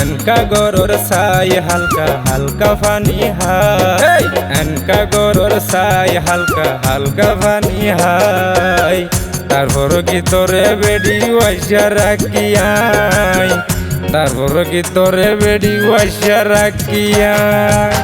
এনকা গরর সাই হালকা হালকা ফানি হাই। এনকা গরর সাই হালকা হালকা ফানি হাই। তারপর কি তোরে বেডি ওয়াইসা রাখিয়াই তারপর কি তোরে বেডি ওয়াইসা রাখিয়াই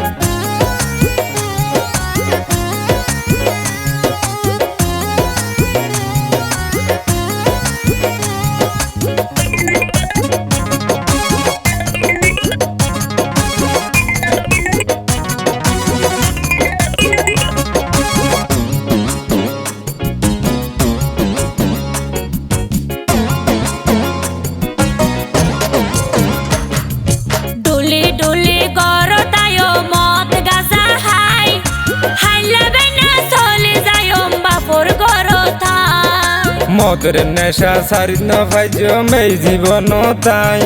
মদের নেশা সারি না ভাইজ মেই জীবন তাই।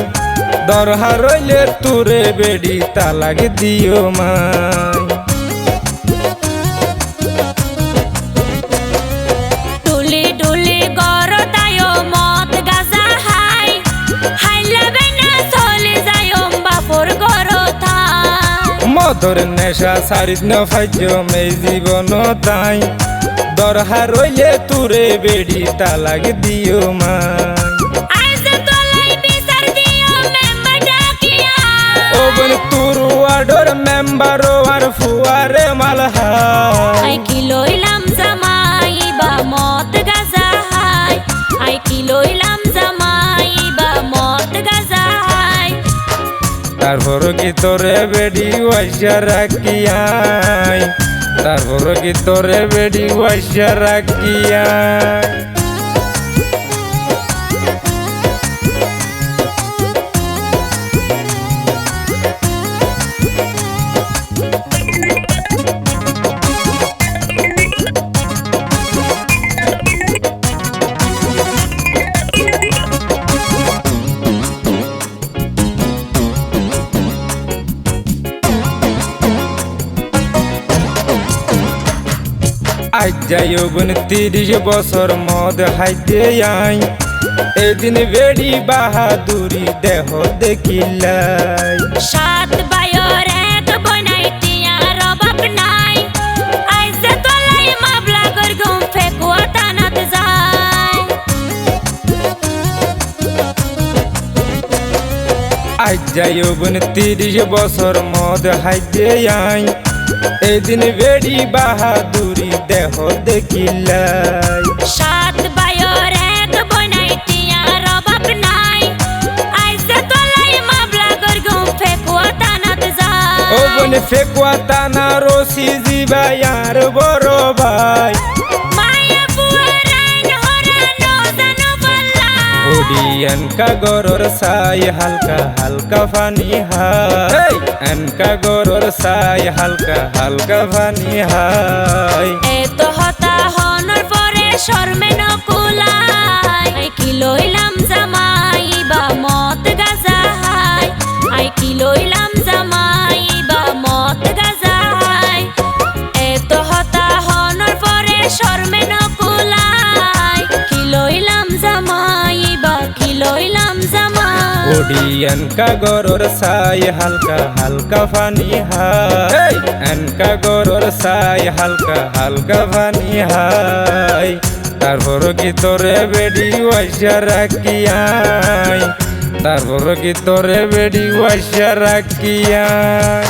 দরহা রইলে তুরে বেডি তালাক দিও মাই। মদর নেশা সারিস ন ফাইজ মেই জীবন তাই। দরহা রইলে তুরে বেডি তালাক দিও মা। তোর ওয়ার্ডর মেম্বার ডাকিয়া। ও বন তুরু আডর মেম্বার আর ফুয়ারে মালহা তারপর কি তোরে বেডি ওয়াইসা রাখিয়াই তারপর কি তোরে বেডি ওয়াইসা রাখিয়াই আজ যাই তিরিশ বছর মদ হাইতে আই। এদিন বেড়ি বাহাদুরি দেহ দেখিলাই। সাত বায়র এক বনাই টিয়ার অভাব নাই। আইজ তোলাই মাবলা কর ঘুম ফেকুয়া টানাত যায়। আজ যাই তিরিশ বছর মদ হাইতে আই। এদিন বেড়ি বাহাদুরি দেহ দেখিলাই। সাত বায়র এক নাই। তোলাই ফেকুয়া টানাত ও যায় বোন ফেকুয়া তানা রশি জিবাইয়ার বড় ভাই। ওডিয়ান কা গরর সাই হালকা হালকা ফানি হাই এনকা গরর সাই হালকা হালকা ফানি হাই এত হতা হনর পরে শর্মে নকুলাই কি লইলাম জামাই ওডিয়ান কা গরর সাই হালকা হালকা ফানি হাই। এনকা গরর সাই হালকা হালকা ফানি হাই। তারপর কি তোরে বেডি ওয়াইসা রাখিয়াই তারপর কি তোরে বেডি ওয়াইসা রাখিয়াই